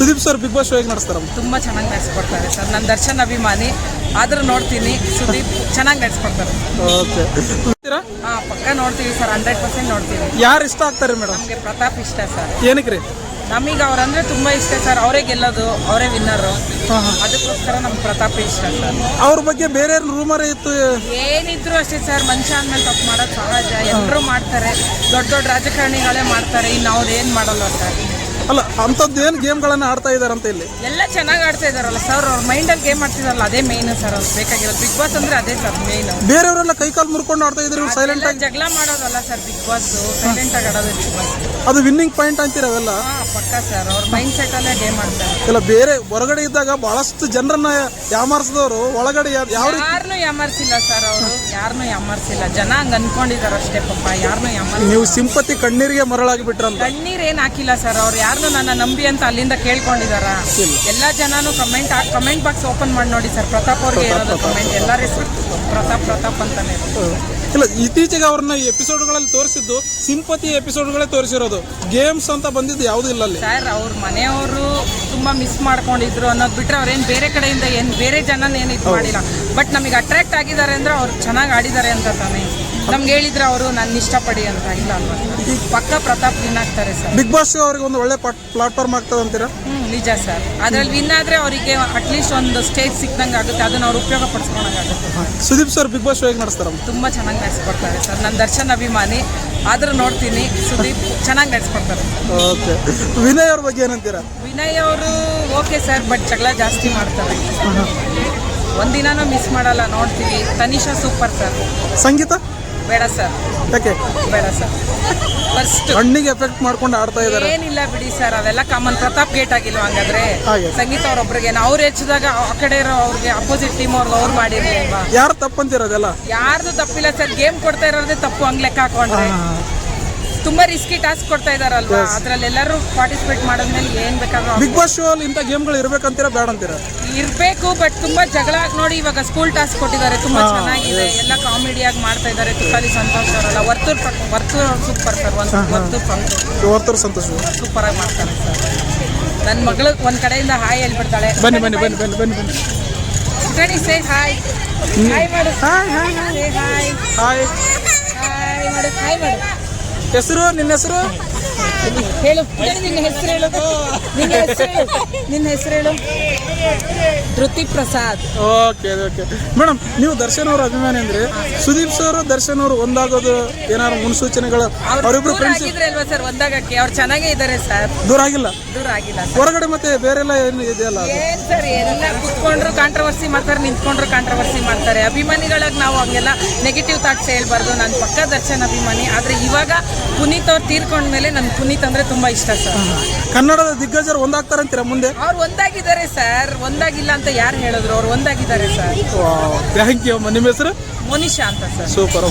Sudeep sir Bigg Boss show ಹೇಗೆ ನಡೆಸ್ತಾರ? ತುಂಬ ಚೆನ್ನಾಗಿ ನಡೆಸ್ಕೊಡ್ತಾರೆ ಸರ್. ನನ್ನ ದರ್ಶನ್ ಅಭಿಮಾನಿ. ಆದರೂ ನೋಡ್ತೀನಿ ಸುದೀಪ್ ಚೆನ್ನಾಗಿ ನಡೆಸ್ಕೊಡ್ತಾರೆ. ಓಕೆ. ಹಾಂ ಪಕ್ಕ ನೋಡ್ತೀವಿ ಸರ್ ಹಂಡ್ರೆಡ್ ಪರ್ಸೆಂಟ್ ನೋಡ್ತೀವಿ. ಯಾರು ಇಷ್ಟ ಆಗ್ತಾರೆ ಮೇಡಮ್? ನಮಗೆ ಪ್ರತಾಪ್ ಇಷ್ಟ ಸರ್. ಏನಕ್ಕೆ ರೀ? ನಮಗೆ ಅವ್ರಂದ್ರೆ ತುಂಬ ಇಷ್ಟ ಸರ್. ಅವರೇ ಗೆಲ್ಲೋದು ಅವರೇ ವಿನ್ನರು ಅದಕ್ಕೋಸ್ಕರ ನಮ್ಗೆ ಪ್ರತಾಪ್ ಇಷ್ಟ ಸರ್. ಅವ್ರ ಬಗ್ಗೆ ಬೇರೆ ರೂಮರ್ ಇತ್ತು. ಏನಿದ್ರು ಅಷ್ಟೇ ಸರ್ ಮನುಷ್ಯ ಅಂದ್ಮೇಲೆ ತಪ್ಪು ಮಾಡೋದು ಸಹಜ. ಎಲ್ಲರೂ ಮಾಡ್ತಾರೆ. ದೊಡ್ಡ ದೊಡ್ಡ ರಾಜಕಾರಣಿಗಳೇ ಮಾಡ್ತಾರೆ. ಇನ್ನು ಅವ್ರು ಏನು ಮಾಡಲ್ಲ ಸರ್. ಅಲ್ಲ ಅಂಥದ್ದು ಏನು ಗೇಮ್ಗಳನ್ನು ಆಡ್ತಾ ಅಂತ ಇಲ್ಲಿ? ಎಲ್ಲ ಚೆನ್ನಾಗಿ ಆಡ್ತಾ ಇದಾರಲ್ಲ ಸರ್ ಅವ್ರ ಮೈಂಡಲ್ಲಿ ಗೇಮ್ ಆಡ್ತಿದಾರಲ್ಲ ಅದೇ ಮೈನ್ ಸರ್ ಅವ್ರು ಬೇಕಾಗಿರೋದು. ಬಿಗ್ ಬಾಸ್ ಅಂದ್ರೆ ಅದೇ ಸರ್ ಮೈನ್ ಬೇರೆಯವರೆಲ್ಲ ಕೈಕಾಲು ಮುರ್ಕೊಂಡು ಆಡ್ತಾ ಇದ್ರು ಸೈಲೆಂಟ್ ಆಗಿ ಜಗಳ ಮಾಡೋದಲ್ಲ ಸರ್ ಬಿಗ್ ಬಾಸ್ ಸೈಲೆಂಟ್ ಆಗಿ ಆಡೋದು ಬಿಗ್ ಬಾಸ್. ಅದು ವಿನ್ನಿಂಗ್ ಪಾಯಿಂಟ್ ಅಂತೀರ ಅವೆಲ್ಲ ಪಕ್ಕ ಸರ್ ಅವ್ರ ಮೈಂಡ್ ಸೆಟ್ ಅಲ್ಲೇ ಗೇಮ್ ಆಡ್ತಾರೆ. ಇಲ್ಲ ಬೇರೆ ಹೊರಗಡೆ ಇದ್ದಾಗ ಬಹಳಷ್ಟು ಜನರನ್ನ ಯಾಮಾರಿಸಿದವರು ಒಳಗಡೆ ಯಾರು ಯಾವ ಯಾರನ್ನೂ ಯಾಮರ್ಸಿಲ್ಲ ಸರ್ ಅವರು. ಯಾರನ್ನೂ ಯಾಮರ್ಸಿಲ್ಲ. ಜನ ಹಂಗೆ ಅನ್ಕೊಂಡಿದಾರ ಅಷ್ಟೇ ಪಪ್ಪ ಯಾರನ್ನೂ ಯಾಮರ್ಸಿಲ್ಲ. ನೀವು ಸಿಂಪತಿ ಕಣ್ಣೀರಿಗೆ ಮರಳಾಗಿ ಬಿಟ್ರಲ್ಲ ಕಣ್ಣೀರ್ ಏನ್ ಹಾಕಿಲ್ಲ ಸರ್ ಅವ್ರು. ನನ್ನ ನಂಬಿ ಅಂತ ಅಲ್ಲಿಂದ ಕೇಳ್ಕೊಂಡಿದಾರ? ಎಲ್ಲ ಜನನು ಕಮೆಂಟ್ ಕಮೆಂಟ್ ಬಾಕ್ಸ್ ಓಪನ್ ಮಾಡಿ ನೋಡಿ ಸರ್. ಪ್ರತಾಪ್ ಅವ್ರಿಗೆ ಇರೋದು ಕಮೆಂಟ್ ಎಲ್ಲರ ಹೆಸರು ಪ್ರತಾಪ್ ಪ್ರತಾಪ್ ಅಂತಾನೆ. ಇಲ್ಲ ಇತ್ತೀಚೆಗೆ ಅವ್ರನ್ನ ಎಪಿಸೋಡ್ಗಳಲ್ಲಿ ತೋರಿಸಿದ್ದು ಸಿಂಪತಿ ಎಪಿಸೋಡ್ಗಳೇ ತೋರಿಸಿರೋದು. ಗೇಮ್ಸ್ ಅಂತ ಬಂದಿದ್ದು ಯಾವುದು ಇಲ್ಲ ಅಲ್ಲಿ. ಸರ್ ಅವ್ರ ಮನೆಯವರು ತುಂಬಾ ಮಿಸ್ ಮಾಡ್ಕೊಂಡಿದ್ರು ಅನ್ನೋದು ಬಿಟ್ರೆ ಅವ್ರೇನು ಬೇರೆ ಕಡೆಯಿಂದ ಏನು ಬೇರೆ ಜನನ ಏನು ಇದು ಮಾಡಿಲ್ಲ. ಬಟ್ ನಮಗೆ ಅಟ್ರಾಕ್ಟ್ ಆಗಿದ್ದಾರೆ ಅಂದ್ರೆ ಅವ್ರು ಚೆನ್ನಾಗಿ ಆಡಿದ್ದಾರೆ ಅಂತ ತಾನೇ. ನಮ್ಗೆ ಹೇಳಿದ್ರೆ ಅವರು ನನ್ನ ಇಷ್ಟಪಡಿ ಅಂತ ಇಲ್ಲ ಅಲ್ವಾ? ಪಕ್ಕ ಪ್ರತಾಪ್ ವಿನ್ ಆಗ್ತಾರೆ ಸರ್. ಬಿಗ್ ಬಾಸ್ ಅವ್ರಿಗೆ ಒಂದು ಒಳ್ಳೆ ಪ್ಲಾಟ್ಫಾರ್ಮ್ ಆಗ್ತದೆ ಅಂತೀರಾ? ಹ್ಮ್ ನಿಜ ಸರ್. ಅದ್ರಲ್ಲಿ ವಿನ್ ಆದ್ರೆ ಅವರಿಗೆ ಅಟ್ಲೀಸ್ಟ್ ಒಂದು ಸ್ಟೇಜ್ ಸಿಕ್ಕಂಗೆ ಆಗುತ್ತೆ. ಅದನ್ನ ಅವ್ರು ಉಪಯೋಗ ಪಡಿಸ್ಕೊಳಂಗಾಗುತ್ತೆ ಸುದೀಪ್ ಸರ್ ಬಿಗ್ ಬಾಸ್ ಹೇಗೆ ನಡೆಸ್ತಾರ? ತುಂಬಾ ಚೆನ್ನಾಗಿ ನಡೆಸ್ಕೊಡ್ತಾರೆ ಸರ್. ನನ್ನ ದರ್ಶನ್ ಅಭಿಮಾನಿ. ಆದ್ರೂ ನೋಡ್ತೀನಿ. ಸುದೀಪ್ ಚೆನ್ನಾಗಿ ನಡೆಸ್ಕೊಡ್ತಾರೆ. ಓಕೆ ವಿನಯ್ ಅವ್ರ ಬಗ್ಗೆ ಏನಂತೀರಾ ವಿನಯ್ ಅವರು ಓಕೆ ಸರ್ ಬಟ್ ಜಗಳ ಜಾಸ್ತಿ ಮಾಡ್ತಾರೆ. ಒಂದಿನನೂ ಮಿಸ್ ಮಾಡಲ್ಲ ನೋಡ್ತೀವಿ. Tanisha super sir. ಸಂಗೀತ? ಬೇಡ ಸರ್. ಯಾಕೆ? ಬೇಡ ಸರ್. ಫಸ್ಟ್ ಕಣ್ಣಿಗೆ ಎಫೆಕ್ಟ್ ಮಾಡ್ಕೊಂಡು ಆಡ್ತಾ ಇದ್ದಾರೆ. ಏನಿಲ್ಲ ಬಿಡಿ ಸರ್ ಅದೆಲ್ಲ ಕಾಮನ್ ಪ್ರತಾಪ್ ಗೇಟ್ ಆಗಿಲ್ವಾ ಹಂಗಾದ್ರೆ? ಹಾಗೆ. ಸಂಗೀತ ಅವ್ರೊಬ್ರಿಗೆ. ಅವ್ರು ಹೆಚ್ಚಿದಾಗ ಆ ಕಡೆ ಇರೋ ಅವ್ರಿಗೆ ಅಪೋಸಿಟ್ ಟೀಮ್ ಅವ್ರಿಗೆ ಅವ್ರು ಮಾಡಿರ್ಲಿಲ್ವಾ ಯಾರು ತಪ್ಪಂತೀರದೆಲ್ಲ? ಯಾರ್ದು ತಪ್ಪಿಲ್ಲ ಸರ್. ಗೇಮ್ ಕೊಡ್ತಾ ಇರೋದೇ ತಪ್ಪು ಹಂಗ್ ಲೆಕ್ಕ ಹಾಕೊಂಡ್ರೆ. ತುಂಬಾ ರಿಸ್ಕಿ ಟಾಸ್ಕ್ ಕೊಡ್ತಾ ಇದಾರಲ್ವಾ? ಅದ್ರಲ್ಲಿ ಎಲ್ಲರೂ ಪಾರ್ಟಿಸಿಪೇಟ್ ಮಾಡಿದ್ಮೇಲೆ ಏನ್ ಬೇಕಾದ್ರೂ ಬಿಗ್ ಬಾಸ್ ಶೋ ಅಲ್ಲಿ ಇಂಥ ಗೇಮ್ಗಳು ಇರ್ಬೇಕಂತೀರಾ ಬೇಡ ಅಂತೀರಾ? ಇರ್ಬೇಕು ಬಟ್ ತುಂಬಾ ಜಗಳ ಆಗ್ ನೋಡಿ ಇವಾಗ ಸ್ಕೂಲ್ ಟಾಸ್ಕ್ ಕೊಟ್ಟಿದ್ದಾರೆ. ತುಂಬಾ ಚೆನ್ನಾಗಿದೆ. ಎಲ್ಲ ಕಾಮಿಡಿಯಾಗಿ ಮಾಡ್ತಾ ಇದಾರೆ ತುಕಾಲಿ ಸಂತೋಷ್ ಅವರಲ್ಲ ವರ್ತೂರ್ ವರ್ತೂರ್ ಸೂಪರ್ ಸರ್ ಒಂದು ವರ್ತೂರ್ ಸಂತೋಷ ಸೂಪರ್ ಆಗಿ ಮಾಡ್ತಾರೆ ಸರ್ ನನ್ನ ಮಗಳು ಒಂದ್ ಕಡೆಯಿಂದ ಹಾಯ್ ಹೇಳ್ಬಿಡ್ತಾಳೆ. ಬನ್ನಿ ಬನ್ನಿ ಬನ್ನಿ ಬನ್ನಿ ಬನ್ನಿ ಬನ್ನಿ. ಕಣಿ ಸೇ ಹಾಯ್ ಹಾಯ್ ಮಾಡು. Hi hi hi hi hi ಮಾಡು ಹಾಯ್ ಮಾಡು. ಹೆಸರು ನಿನ್ನ ಹೆಸರು? ಹೇಳು. ನಿನ್ನ ಹೆಸರು ಹೇಳು. ನಿನ್ನ ಹೆಸರು ನಿನ್ನ ಹೆಸರು ಹೇಳು. Dhriti Prasad. Okay okay madam ನೀವು ದರ್ಶನ್ ಅವ್ರ ಅಭಿಮಾನಿ ಅಂದ್ರೆ ಸುದೀಪ್ ಸರ್ ದರ್ಶನ್ ಅವರು ಒಂದಾಗೋದು ಏನಾದ್ರು ಮುನ್ಸೂಚನೆಗಳು ಅವರಿಬ್ರು ಫ್ರೆಂಡ್ಸ್ ಅಲ್ವಾ ಸರ್ ಒಂದಾಗಕ್ಕೆ? ಅವ್ರು ಚೆನ್ನಾಗೇ ಇದ್ದಾರೆ ಸರ್. ದೂರ ಆಗಿಲ್ಲ? ದೂರ ಆಗಿಲ್ಲ ಹೊರಗಡೆ ಮತ್ತೆ ಬೇರೆಲ್ಲ ಏನು ಇದೆಯಲ್ಲ ಏನ್ ಸರ್ ಎಲ್ಲ ಕುತ್ಕೊಂಡ್ರು ಕಾಂಟ್ರವರ್ಸಿ ಮಾಡ್ತಾರೆ ನಿಂತ್ಕೊಂಡ್ರು ಕಾಂಟ್ರವರ್ಸಿ ಮಾಡ್ತಾರೆ. ಅಭಿಮಾನಿಗಳಾಗಿ ನಾವು ಹಂಗೆಲ್ಲ ನೆಗೆಟಿವ್ ಥಾಟ್ಸ್ ಹೇಳ್ಬಾರ್ದು. ನಾನು ಪಕ್ಕ ದರ್ಶನ್ ಅಭಿಮಾನಿ. ಆದ್ರೆ ಇವಾಗ ಪುನೀತ್ ಅವ್ರು ತೀರ್ಕೊಂಡ್ಮೇಲೆ ನನ್ನ ಪುನೀತ್ ಅಂದ್ರೆ ತುಂಬಾ ಇಷ್ಟ ಸರ್. ಕನ್ನಡದ ದಿಗ್ಗಜರು ಒಂದಾಗ್ತಾರೆ ಅಂತೀರಾ ಮುಂದೆ? ಅವ್ರು ಒಂದಾಗಿದ್ದಾರೆ ಸರ್. ಒಂದಾಗಿಲ್ಲ ಅಂತ ಯಾರು ಹೇಳಿದ್ರು? ಅವ್ರು ಒಂದಾಗಿದ್ದಾರೆ ಸರ್. ಥ್ಯಾಂಕ್ ಯು ನಿಮ್ಮ ಹೆಸರು? ಮೋನಿಶಾ ಅಂತ ಸರ್. ಸೂಪರ್